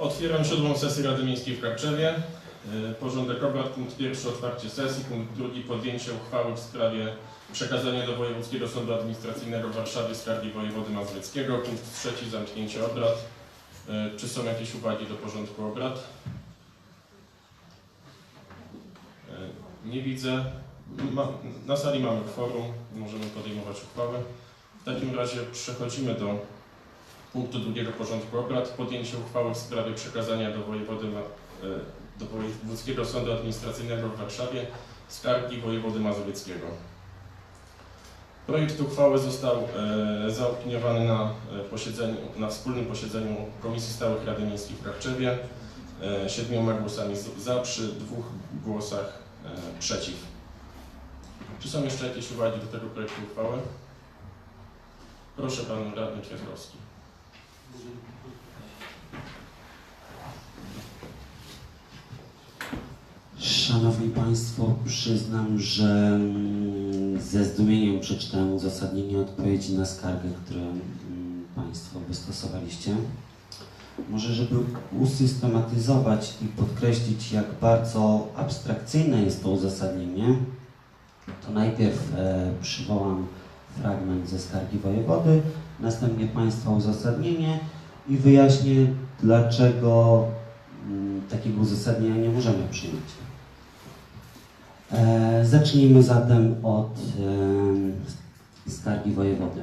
Otwieram siódmą sesję Rady Miejskiej w Karczewie. Y, Porządek obrad, punkt pierwszy otwarcie sesji, punkt drugi podjęcie uchwały w sprawie przekazania do Wojewódzkiego Sądu Administracyjnego w Warszawie skargi wojewody mazowieckiego. Punkt trzeci zamknięcie obrad. Y, Czy są jakieś uwagi do porządku obrad? Y, Nie widzę. Ma, na sali mamy kworum, możemy podejmować uchwałę. W takim razie przechodzimy do punktu drugiego porządku obrad. Podjęcie uchwały w sprawie przekazania do wojewody, e, do Wojewódzkiego Sądu Administracyjnego w Warszawie skargi wojewody mazowieckiego. Projekt uchwały został e, zaopiniowany na e, posiedzeniu, na wspólnym posiedzeniu Komisji Stałych Rady Miejskiej w Karczewie e, siedmioma głosami za przy dwóch głosach e, przeciw. Czy są jeszcze jakieś uwagi do tego projektu uchwały? Proszę Pan Radny Kwiatkowski. Szanowni Państwo, przyznam, że mm, ze zdumieniem przeczytałem uzasadnienie odpowiedzi na skargę, które mm, Państwo wystosowaliście. Może, żeby usystematyzować i podkreślić, jak bardzo abstrakcyjne jest to uzasadnienie, to najpierw e, przywołam fragment ze skargi wojewody, następnie Państwa uzasadnienie i wyjaśnię, dlaczego mm, takiego uzasadnienia nie możemy przyjąć. E, zacznijmy zatem od e, skargi wojewody.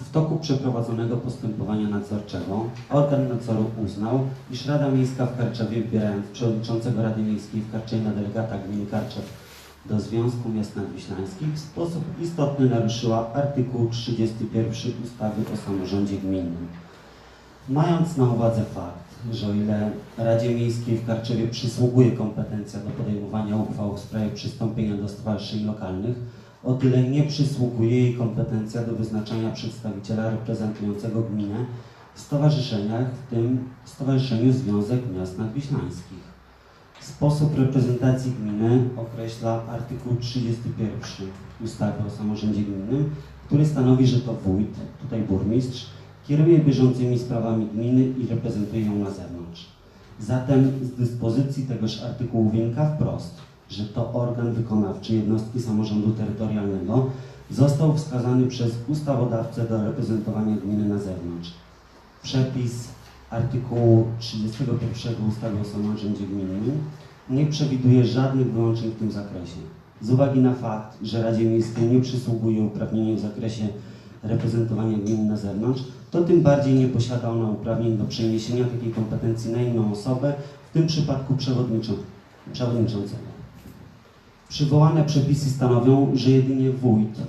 W toku przeprowadzonego postępowania nadzorczego organ nadzoru uznał, iż Rada Miejska w Karczewie, wybierając przewodniczącego Rady Miejskiej w Karczewie na delegata gminy Karczew do Związku Miast Nadwiślańskich w sposób istotny naruszyła artykuł 31 ustawy o samorządzie gminnym. Mając na uwadze fakt, że o ile Radzie Miejskiej w Karczewie przysługuje kompetencja do podejmowania uchwał w sprawie przystąpienia do stowarzyszeń lokalnych, o tyle nie przysługuje jej kompetencja do wyznaczania przedstawiciela reprezentującego gminę w stowarzyszeniach, w tym Stowarzyszeniu Związek Miast Nadwiślańskich. Sposób reprezentacji gminy określa artykuł 31 ustawy o samorządzie gminnym, który stanowi, że to wójt, tutaj burmistrz, kieruje bieżącymi sprawami gminy i reprezentuje ją na zewnątrz. Zatem z dyspozycji tegoż artykułu wynika wprost, że to organ wykonawczy jednostki samorządu terytorialnego został wskazany przez ustawodawcę do reprezentowania gminy na zewnątrz. Przepis artykułu 31 ustawy o samorządzie gminnym nie przewiduje żadnych wyłączeń w tym zakresie. Z uwagi na fakt, że Radzie Miejskiej nie przysługuje uprawnienie w zakresie reprezentowania gminy na zewnątrz, to tym bardziej nie posiada ona uprawnień do przeniesienia takiej kompetencji na inną osobę, w tym przypadku przewodniczą, przewodniczącego. Przywołane przepisy stanowią, że jedynie wójt,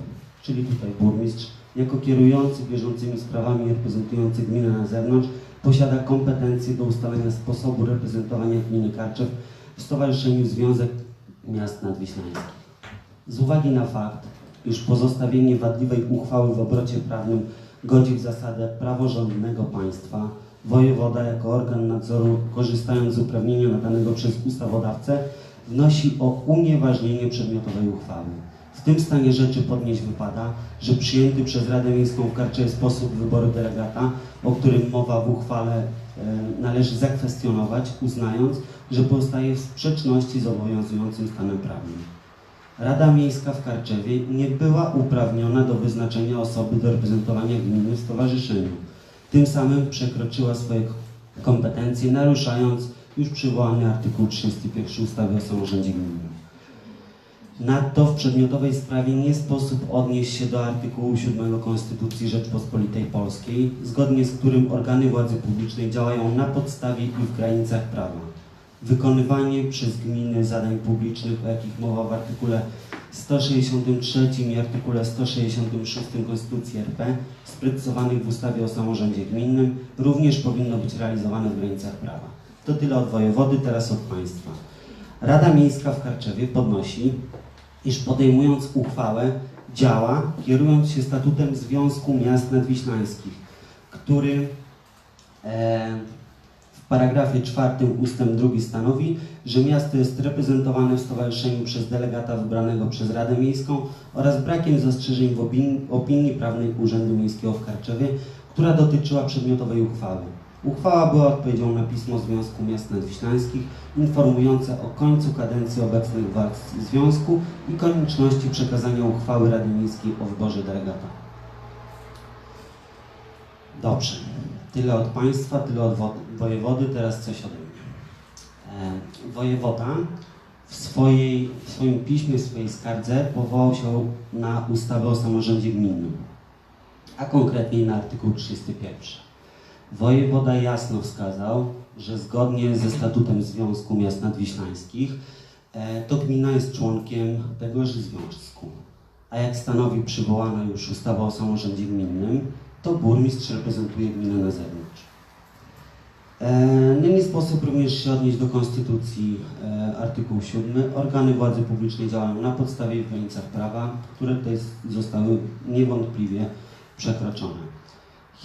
czyli tutaj burmistrz, jako kierujący bieżącymi sprawami reprezentujący gminę na zewnątrz, posiada kompetencje do ustalenia sposobu reprezentowania gminy Karczew w Stowarzyszeniu Związek Miast Nadwiślańskich. Z uwagi na fakt, iż pozostawienie wadliwej uchwały w obrocie prawnym godzi w zasadę praworządnego państwa, wojewoda jako organ nadzoru, korzystając z uprawnienia nadanego przez ustawodawcę, wnosi o unieważnienie przedmiotowej uchwały. W tym stanie rzeczy podnieść wypada, że przyjęty przez Radę Miejską w Karczewie sposób wyboru delegata, o którym mowa w uchwale, e, należy zakwestionować, uznając, że pozostaje w sprzeczności z obowiązującym stanem prawnym. Rada Miejska w Karczewie nie była uprawniona do wyznaczenia osoby do reprezentowania gminy w stowarzyszeniu. Tym samym przekroczyła swoje kompetencje, naruszając już przywołany artykuł 31 ustawy o samorządzie gminnym. Nadto w przedmiotowej sprawie nie sposób odnieść się do artykułu 7 Konstytucji Rzeczpospolitej Polskiej, zgodnie z którym organy władzy publicznej działają na podstawie i w granicach prawa. Wykonywanie przez gminy zadań publicznych, o jakich mowa w artykule 163 i artykule 166 Konstytucji RP, sprecyzowanych w ustawie o samorządzie gminnym, również powinno być realizowane w granicach prawa. To tyle od wojewody, teraz od państwa. Rada Miejska w Karczewie podnosi, iż podejmując uchwałę działa, kierując się statutem Związku Miast Nadwiślańskich, który e, w paragrafie czwartym ustęp drugi stanowi, że miasto jest reprezentowane w stowarzyszeniu przez delegata wybranego przez Radę Miejską oraz brakiem zastrzeżeń w opinii, opinii prawnej Urzędu Miejskiego w Karczewie, która dotyczyła przedmiotowej uchwały. Uchwała była odpowiedzią na pismo Związku Miast Nadwiślańskich informujące o końcu kadencji obecnych władz Związku i konieczności przekazania uchwały Rady Miejskiej o wyborze delegata. Dobrze. Tyle od Państwa, tyle od wo- wojewody, teraz coś ode mnie. E, wojewoda w, swojej, w swoim piśmie, w swojej skardze powołał się na ustawę o samorządzie gminnym, a konkretniej na artykuł 31. Wojewoda jasno wskazał, że zgodnie ze statutem Związku Miast Nadwiślańskich e, to gmina jest członkiem tegoż związku. A jak stanowi przywołana już ustawa o samorządzie gminnym, to burmistrz reprezentuje gminę na zewnątrz. Nie sposób również się odnieść do Konstytucji e, artykuł 7. Organy władzy publicznej działają na podstawie i w granicach prawa, które tutaj zostały niewątpliwie przekroczone.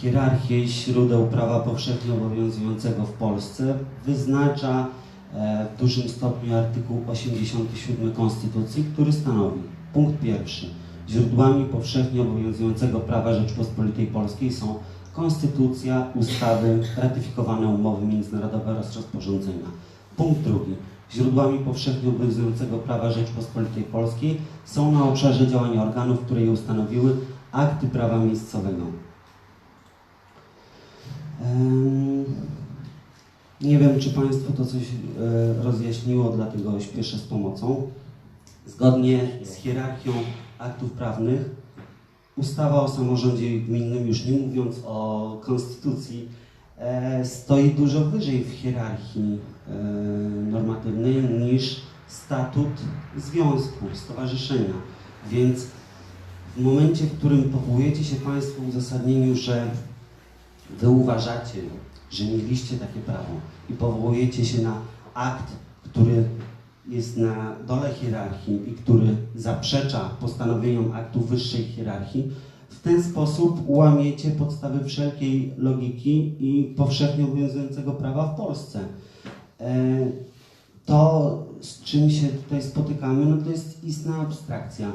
Hierarchię źródeł prawa powszechnie obowiązującego w Polsce wyznacza e, w dużym stopniu artykuł 87 Konstytucji, który stanowi punkt pierwszy. Źródłami powszechnie obowiązującego prawa Rzeczpospolitej Polskiej są Konstytucja, ustawy, ratyfikowane umowy międzynarodowe oraz rozporządzenia. Punkt drugi. Źródłami powszechnie obowiązującego prawa Rzeczpospolitej Polskiej są na obszarze działania organów, które je ustanowiły, akty prawa miejscowego. Nie wiem, czy Państwu to coś e, rozjaśniło, dlatego śpieszę z pomocą. Zgodnie z hierarchią aktów prawnych, ustawa o samorządzie gminnym, już nie mówiąc o konstytucji, e, stoi dużo wyżej w hierarchii e, normatywnej niż statut związku, stowarzyszenia. Więc w momencie, w którym powołujecie się Państwo w uzasadnieniu, że Wy uważacie, że mieliście takie prawo i powołujecie się na akt, który jest na dole hierarchii i który zaprzecza postanowieniom aktu wyższej hierarchii, w ten sposób łamiecie podstawy wszelkiej logiki i powszechnie obowiązującego prawa w Polsce. E, To, z czym się tutaj spotykamy, no to jest istna abstrakcja.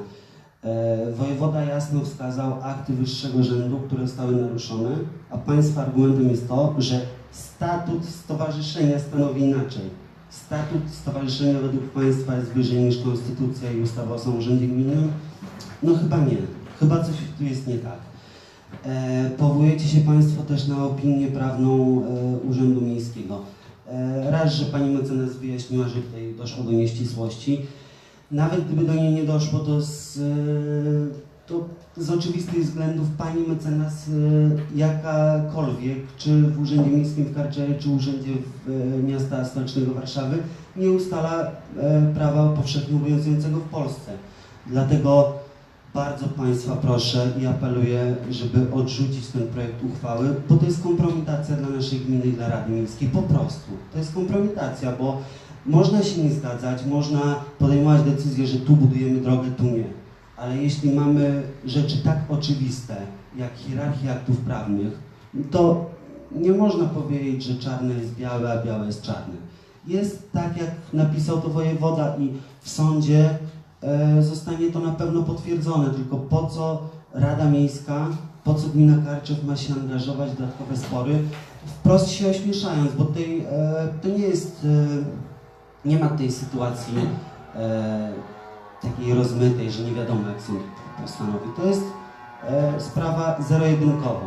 E, Wojewoda jasno wskazał akty wyższego rzędu, które zostały naruszone, a Państwa argumentem jest to, że statut stowarzyszenia stanowi inaczej. Statut stowarzyszenia według Państwa jest wyżej niż Konstytucja i ustawa o samorządzie gminnym? No chyba nie. Chyba coś tu jest nie tak. E, powołujecie się Państwo też na opinię prawną e, Urzędu Miejskiego. E, raz, że Pani mecenas wyjaśniła, że tutaj doszło do nieścisłości. Nawet gdyby do niej nie doszło, to z, e, to z oczywistych względów pani mecenas e, jakakolwiek, czy w Urzędzie Miejskim w Karczewie, czy Urzędzie w, e, Miasta Stołecznego Warszawy, nie ustala e, prawa powszechnie obowiązującego w Polsce. Dlatego bardzo Państwa proszę i apeluję, żeby odrzucić ten projekt uchwały, bo to jest kompromitacja dla naszej gminy i dla Rady Miejskiej. Po prostu. To jest kompromitacja, bo można się nie zgadzać, można podejmować decyzję, że tu budujemy drogę, tu nie. Ale jeśli mamy rzeczy tak oczywiste, jak hierarchia aktów prawnych, to nie można powiedzieć, że czarne jest białe, a białe jest czarne. Jest tak, jak napisał to wojewoda i w sądzie e, zostanie to na pewno potwierdzone, tylko po co Rada Miejska, po co Gmina Karczew ma się angażować w dodatkowe spory, wprost się ośmieszając, bo tutaj e, to nie jest, e, nie ma tej sytuacji e, takiej rozmytej, że nie wiadomo jak sąd postanowi. To jest e, sprawa zero-jedynkowa.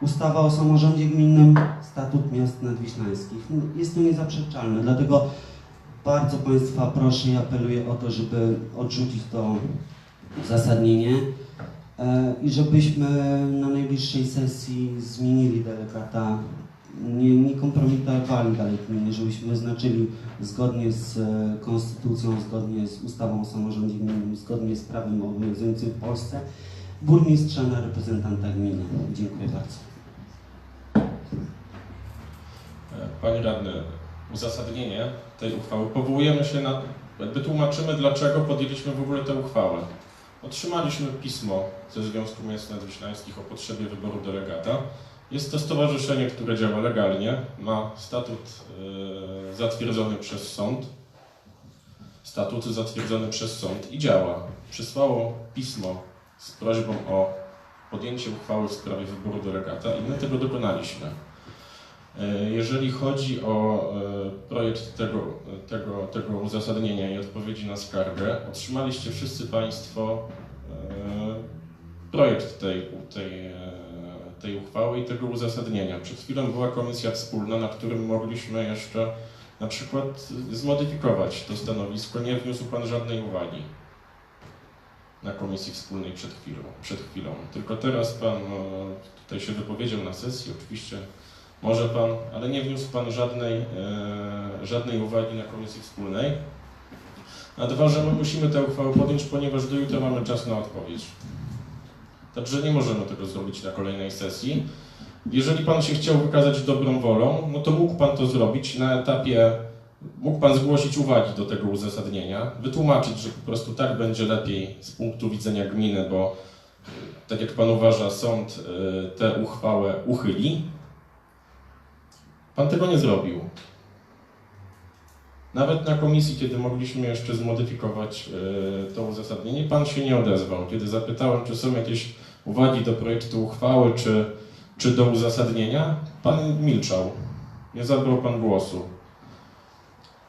Ustawa o samorządzie gminnym, statut miast nadwiślańskich. Jest to niezaprzeczalne, dlatego bardzo Państwa proszę i apeluję o to, żeby odrzucić to uzasadnienie e, i żebyśmy na najbliższej sesji zmienili delegata, nie, nie kompromitowali dalej gminy, żebyśmy wyznaczyli zgodnie z e, konstytucją, zgodnie z ustawą o samorządzie gminnym, zgodnie z prawem obowiązującym w Polsce burmistrza na reprezentanta gminy. Dziękuję bardzo. E, Panie Radny, uzasadnienie tej uchwały. Powołujemy się na, jakby tłumaczymy, dlaczego podjęliśmy w ogóle tę uchwałę. Otrzymaliśmy pismo ze Związku Miast Nadwiślańskich o potrzebie wyboru delegata. Jest to stowarzyszenie, które działa legalnie, ma statut e, zatwierdzony przez sąd, statut zatwierdzony przez sąd i działa. Przysłało pismo z prośbą o podjęcie uchwały w sprawie wyboru delegata i my tego dokonaliśmy. E, Jeżeli chodzi o e, projekt tego, tego, tego uzasadnienia i odpowiedzi na skargę, otrzymaliście wszyscy Państwo projekt tej, tej, tej uchwały i tego uzasadnienia. Przed chwilą była komisja wspólna, na którym mogliśmy jeszcze na przykład zmodyfikować to stanowisko. Nie wniósł Pan żadnej uwagi na komisji wspólnej przed chwilą. Przed chwilą. Tylko teraz Pan e, tutaj się wypowiedział na sesji, oczywiście może Pan, ale nie wniósł Pan żadnej, e, żadnej uwagi na komisji wspólnej. A dwa, że my musimy tę uchwałę podjąć, ponieważ do jutra mamy czas na odpowiedź. Także nie możemy tego zrobić na kolejnej sesji. Jeżeli Pan się chciał wykazać dobrą wolą, no to mógł Pan to zrobić na etapie, mógł Pan zgłosić uwagi do tego uzasadnienia, wytłumaczyć, że po prostu tak będzie lepiej z punktu widzenia gminy, bo tak jak Pan uważa, sąd y, tę uchwałę uchyli. Pan tego nie zrobił. Nawet na komisji, kiedy mogliśmy jeszcze zmodyfikować y, to uzasadnienie, Pan się nie odezwał. Kiedy zapytałem, czy są jakieś uwagi do projektu uchwały, czy czy do uzasadnienia, Pan milczał. Nie zabrał Pan głosu.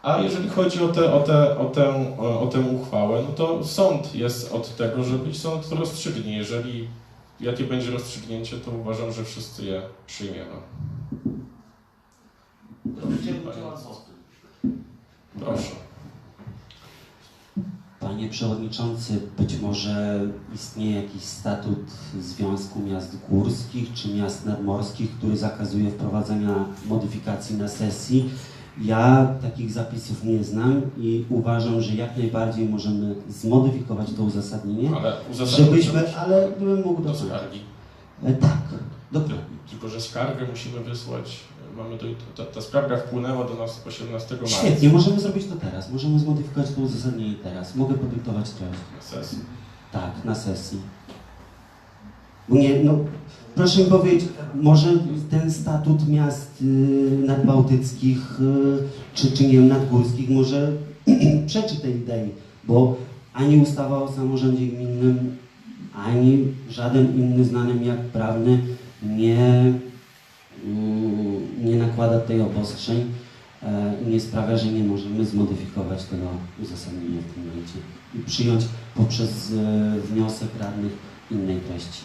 A jeżeli chodzi o, te, o, te, o, tę, o, tę uchwałę, no to sąd jest od tego, żeby sąd rozstrzygnie. Jeżeli jakie będzie rozstrzygnięcie, to uważam, że wszyscy je przyjmiemy. Proszę. Panie Przewodniczący, być może istnieje jakiś statut Związku Miast Górskich czy Miast Nadmorskich, który zakazuje wprowadzania modyfikacji na sesji. Ja takich zapisów nie znam i uważam, że jak najbardziej możemy zmodyfikować to uzasadnienie, Ale żebyśmy, ale bym mógł do skargi. E, Tak, dokładnie. Tylko, że skargę musimy wysłać. Mamy ta, ta wpłynęła do nas 18 marca Świetnie, możemy zrobić to teraz. Możemy zmodyfikować to uzasadnienie teraz. Mogę podyktować treść. na sesji. Tak, na sesji. Nie, no, proszę mi powiedzieć, może ten statut miast y, nadbałtyckich y, czy, czy nie wiem, nadgórskich może przeczy tej idei, bo ani ustawa o samorządzie gminnym, ani żaden inny znany akt prawny nie, nie nakłada tej obostrzeń e, i nie sprawia, że nie możemy zmodyfikować tego uzasadnienia w tym momencie i przyjąć poprzez e, wniosek radnych innej treści.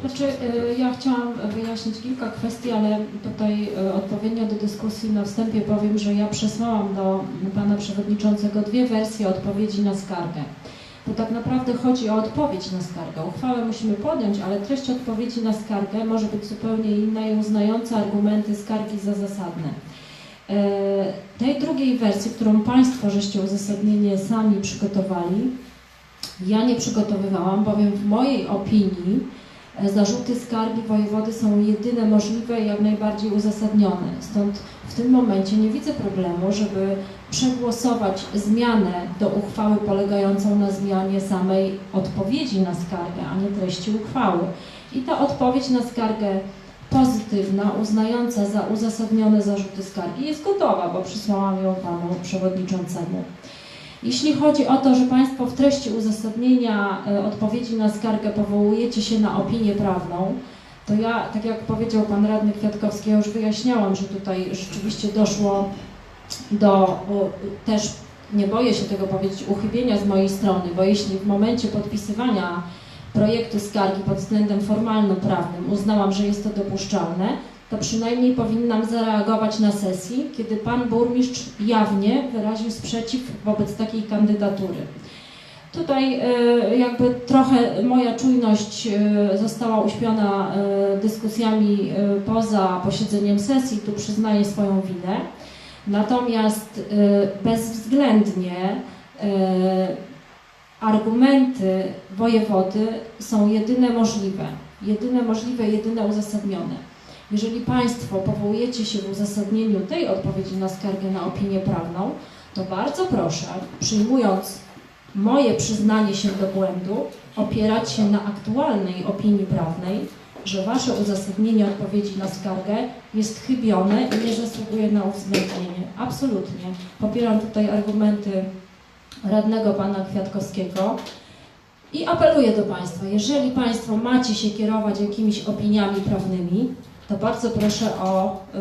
Znaczy, y, ja chciałam wyjaśnić kilka kwestii, ale tutaj odpowiednio do dyskusji na wstępie powiem, że ja przesłałam do Pana Przewodniczącego dwie wersje odpowiedzi na skargę. Bo tak naprawdę chodzi o odpowiedź na skargę. Uchwałę musimy podjąć, ale treść odpowiedzi na skargę może być zupełnie inna i uznająca argumenty skargi za zasadne. E, Tej drugiej wersji, którą Państwo żeście uzasadnienie sami przygotowali, ja nie przygotowywałam, bowiem w mojej opinii e, zarzuty skargi wojewody są jedyne możliwe i jak najbardziej uzasadnione. Stąd w tym momencie nie widzę problemu, żeby przegłosować zmianę do uchwały polegającą na zmianie samej odpowiedzi na skargę, a nie treści uchwały. I ta odpowiedź na skargę pozytywna, uznająca za uzasadnione zarzuty skargi jest gotowa, bo przysłałam ją panu przewodniczącemu. Jeśli chodzi o to, że Państwo w treści uzasadnienia e, odpowiedzi na skargę powołujecie się na opinię prawną, to ja, tak jak powiedział Pan Radny Kwiatkowski, ja już wyjaśniałam, że tutaj rzeczywiście doszło do też, nie boję się tego powiedzieć, uchybienia z mojej strony, bo jeśli w momencie podpisywania projektu skargi pod względem formalno-prawnym uznałam, że jest to dopuszczalne, to przynajmniej powinnam zareagować na sesji, kiedy pan burmistrz jawnie wyraził sprzeciw wobec takiej kandydatury. Tutaj e, jakby trochę moja czujność e, została uśpiona e, dyskusjami poza posiedzeniem sesji, tu przyznaję swoją winę. Natomiast e, bezwzględnie e, argumenty wojewody są jedyne możliwe. Jedyne możliwe, jedyne uzasadnione. Jeżeli Państwo powołujecie się w uzasadnieniu tej odpowiedzi na skargę na opinię prawną, to bardzo proszę, przyjmując moje przyznanie się do błędu, opierać się na aktualnej opinii prawnej, że Wasze uzasadnienie odpowiedzi na skargę jest chybione i nie zasługuje na uwzględnienie. Absolutnie. Popieram tutaj argumenty radnego pana Kwiatkowskiego. I apeluję do Państwa, jeżeli Państwo macie się kierować jakimiś opiniami prawnymi, to bardzo proszę o y,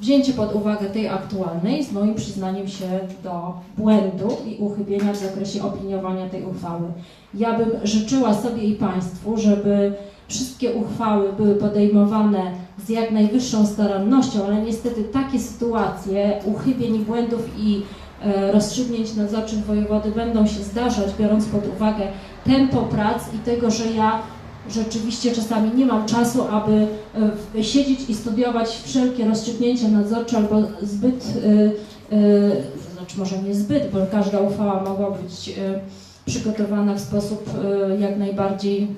wzięcie pod uwagę tej aktualnej z moim przyznaniem się do błędu i uchybienia w zakresie opiniowania tej uchwały. Ja bym życzyła sobie i Państwu, żeby wszystkie uchwały były podejmowane z jak najwyższą starannością, ale niestety takie sytuacje uchybień błędów i e, rozstrzygnięć nadzorczych wojewody będą się zdarzać, biorąc pod uwagę tempo prac i tego, że ja rzeczywiście czasami nie mam czasu, aby e, siedzieć i studiować wszelkie rozstrzygnięcia nadzorcze albo zbyt, e, znaczy może nie zbyt, bo każda uchwała mogła być przygotowana w sposób jak najbardziej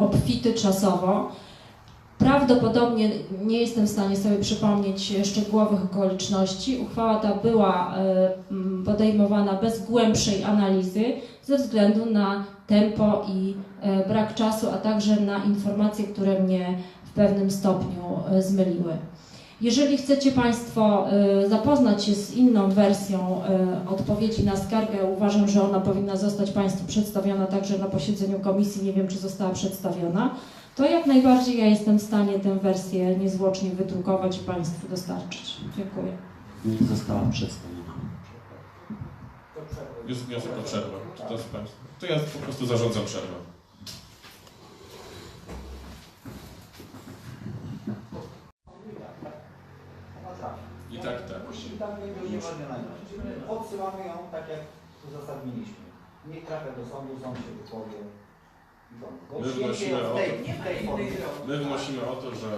obfity czasowo. Prawdopodobnie nie jestem w stanie sobie przypomnieć szczegółowych okoliczności. Uchwała ta była e, podejmowana bez głębszej analizy ze względu na tempo i e, brak czasu, a także na informacje, które mnie w pewnym stopniu e, zmyliły. Jeżeli chcecie Państwo e, zapoznać się z inną wersją e, odpowiedzi na skargę, uważam, że ona powinna zostać Państwu przedstawiona także na posiedzeniu komisji. Nie wiem, czy została przedstawiona. To jak najbardziej ja jestem w stanie tę wersję niezwłocznie wydrukować i Państwu dostarczyć. Dziękuję. Nie została przedstawiona. Jest wniosek o przerwę. Czy to jest Państwo? To ja po prostu zarządzam przerwę. I tak, tak. Nie unieważniona. Odsyłamy ją tak jak uzasadniliśmy. Niech trafia do sądu, sąd się wypowie. My wnosimy o w tej, w tej formie. My wnosimy o to, że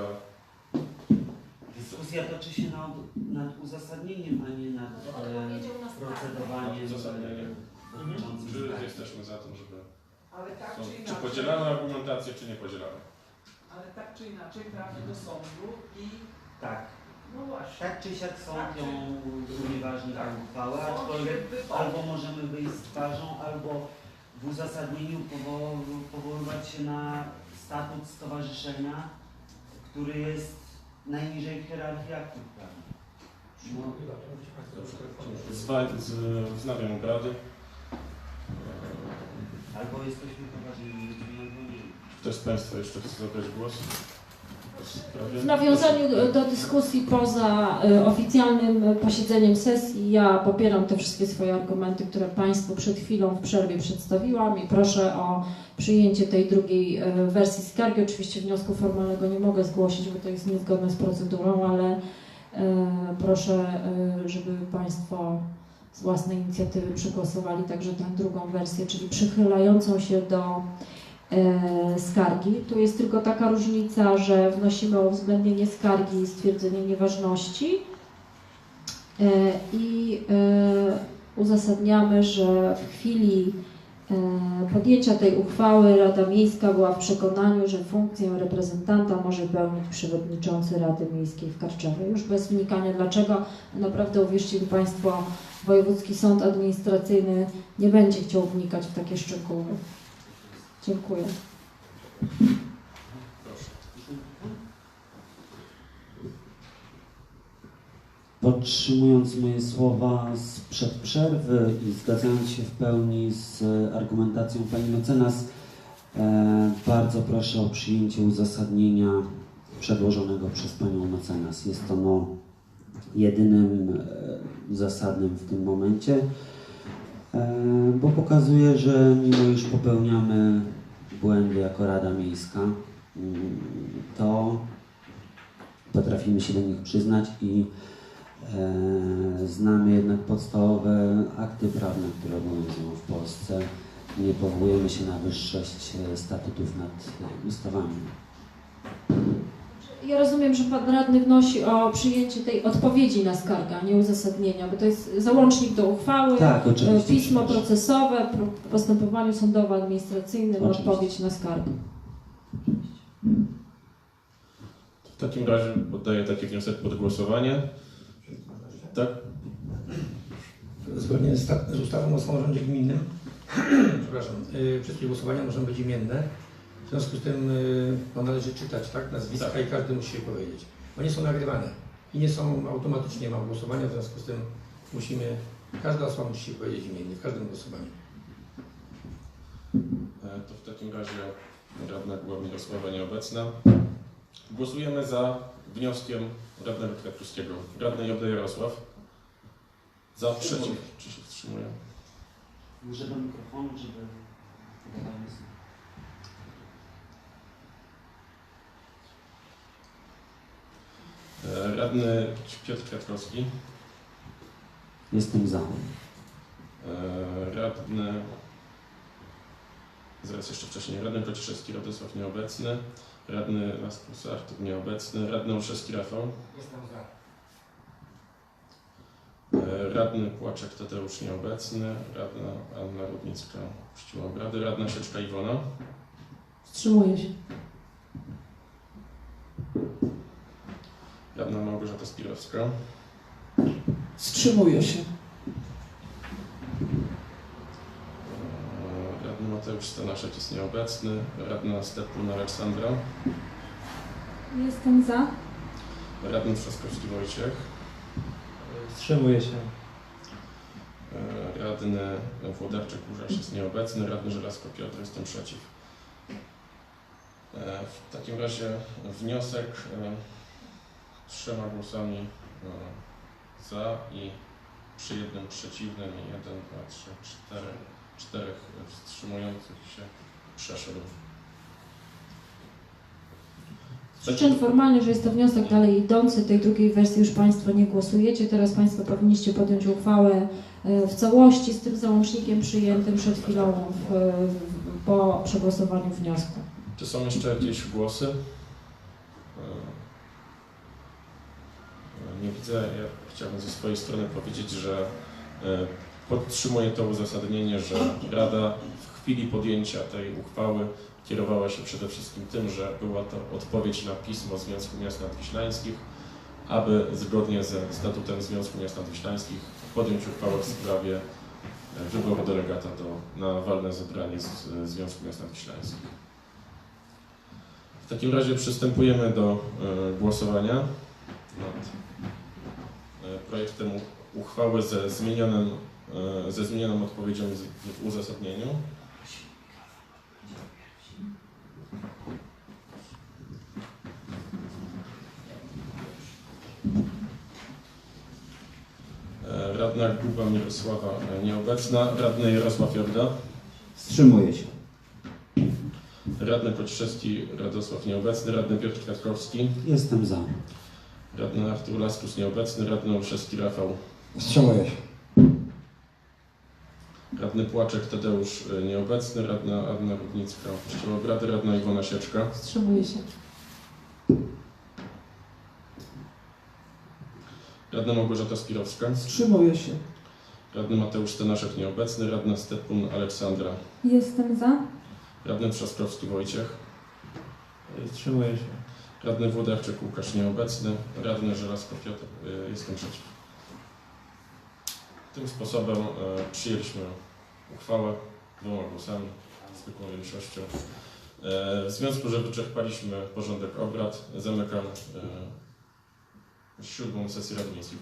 Dyskusja toczy się nad, nad uzasadnieniem, a nie nad e, procedowaniem Uzasadnienie. e, dotyczącym czy jesteśmy za tym, żeby... Ale tak czy czy inaczej, podzielamy argumentację, czy nie podzielamy? ale tak czy inaczej trafi do sądu i Tak. No właśnie. Tak czy siak sąd Tak, ją unieważni Tak. uchwałę, aczkolwiek albo możemy wyjść z twarzą, albo w uzasadnieniu powo- powoływać się na statut stowarzyszenia, który jest najniżej w hierarchii aktów prawnych. No, Zwa- z- Wznawiam obrady. albo jesteśmy poważnymi ludźmi, albo nie. Ktoś z Państwa jeszcze chce zabrać głos? W nawiązaniu do, dyskusji poza y, oficjalnym posiedzeniem sesji, ja popieram te wszystkie swoje argumenty, które Państwu przed chwilą w przerwie przedstawiłam i proszę o przyjęcie tej drugiej y, wersji skargi. Oczywiście wniosku formalnego nie mogę zgłosić, bo to jest niezgodne z procedurą, ale y, proszę, żeby Państwo z własnej inicjatywy przegłosowali także tę drugą wersję, czyli przychylającą się do e, skargi. Tu jest tylko taka różnica, że wnosimy o uwzględnienie skargi i stwierdzenie nieważności e, i e, uzasadniamy, że w chwili e, podjęcia tej uchwały Rada Miejska była w przekonaniu, że funkcję reprezentanta może pełnić przewodniczący Rady Miejskiej w Karczewie. Już bez wnikania dlaczego, naprawdę uwierzcie mi Państwo, Wojewódzki Sąd Administracyjny nie będzie chciał wnikać w takie szczegóły. Dziękuję. Podtrzymując moje słowa sprzed przerwy i zgadzając się w pełni z argumentacją pani mecenas, e, bardzo proszę o przyjęcie uzasadnienia przedłożonego przez panią mecenas. Jest ono jedynym e, zasadnym w tym momencie, e, bo pokazuje, że mimo iż popełniamy błędy jako Rada Miejska, mm, to potrafimy się do nich przyznać i E, Znamy jednak podstawowe akty prawne, które obowiązują w Polsce. Nie powołujemy się na wyższość e, statutów nad e, ustawami. Ja rozumiem, że Pan Radny wnosi o przyjęcie tej odpowiedzi na skargę, a nie uzasadnienia, bo to jest załącznik do uchwały, Tak, e, oczywiście. pismo procesowe, pro- w postępowaniu sądowo-administracyjnym, Oczywiście. odpowiedź na skargę. W takim razie poddaję taki wniosek pod głosowanie. Tak? Zgodnie z, sta- z ustawą o samorządzie gminnym, przepraszam, y, wszystkie głosowania muszą być imienne. W związku z tym y, no, należy czytać tak, nazwiska Tak. i każdy musi się powiedzieć. One są nagrywane i nie są automatycznie mam głosowania, w związku z tym musimy, każda osoba musi się powiedzieć imiennie w każdym głosowaniu. to w takim razie radna była Mirosława nieobecna. Głosujemy za wnioskiem radnego Kwiatkowskiego. Radny Jodę Jarosław. Za, przeciw. Czy się wstrzymuje? Do mikrofonu, żeby... Radny Piotr Kwiatkowski. Jestem za. E, Radny... Zaraz jeszcze wcześniej. Radny Kociszewski Radosław nieobecny. Radny Laskus Artur nieobecny. Radny Olszewski Rafał. Jestem za. E, Radny Płaczek Tadeusz nieobecny. Radna Anna Rudnicka puściła obrady. Radna Sieczka Iwona. Wstrzymuję się. Radna Małgorzata Spirowska. Wstrzymuję się. E, Radny Mateusz Stanaszek jest nieobecny. Radna Stepun Aleksandra. Jestem za. Radny Trzaskowski Wojciech. Wstrzymuję się. E, Radny Włodarczyk Łużasz jest nieobecny. Radny Żelazko Piotr jestem przeciw. E, W takim razie wniosek trzema głosami e, za i przy jednym przeciwnym i jeden, dwa, trzy, cztery, czterech wstrzymujących się przeszedł. Przyczyn formalnych, że jest to wniosek dalej idący, tej drugiej wersji już Państwo nie głosujecie. Teraz Państwo powinniście podjąć uchwałę e, w całości z tym załącznikiem przyjętym przed chwilą w, w, po przegłosowaniu wniosku. Czy są jeszcze jakieś głosy? Nie widzę. Ja chciałbym ze swojej strony powiedzieć, że e, podtrzymuję to uzasadnienie, że Rada w chwili podjęcia tej uchwały kierowała się przede wszystkim tym, że była to odpowiedź na pismo Związku Miast Nadwiślańskich, aby zgodnie ze statutem Związku Miast Nadwiślańskich podjąć uchwałę w sprawie e, wyboru delegata do, na walne zebranie z, Związku Miast Nadwiślańskich. W takim razie przystępujemy do e, głosowania nad e, projektem uchwały ze zmienionym, e, ze zmienioną odpowiedzią w uzasadnieniu. E, Radna Guba Mirosława nieobecna, radny Jarosław Jorda, Wstrzymuję się. radny Kociszewski Radosław nieobecny, radny Piotr Kwiatkowski, Jestem za. Radny Artur Laskus nieobecny, radny Olszewski Rafał, Wstrzymuję się. radny Płaczek Tadeusz e, nieobecny, radna Anna Rudnicka opuściła obrady, radna Iwona Sieczka, Wstrzymuję się. radna Małgorzata Spirowska, Wstrzymuję się. radny Mateusz Stanaszek nieobecny, radna Stepun Aleksandra, Jestem za. radny Trzaskowski Wojciech, Wstrzymuję się. Radny Włodarczyk Łukasz nieobecny, radny Żelazko Piotr, e, jestem przeciw. Tym sposobem e, przyjęliśmy uchwałę dwoma głosami, zwykłą większością. E, W związku, że wyczerpaliśmy porządek obrad, zamykam siódmą sesję Rady Miejskiej.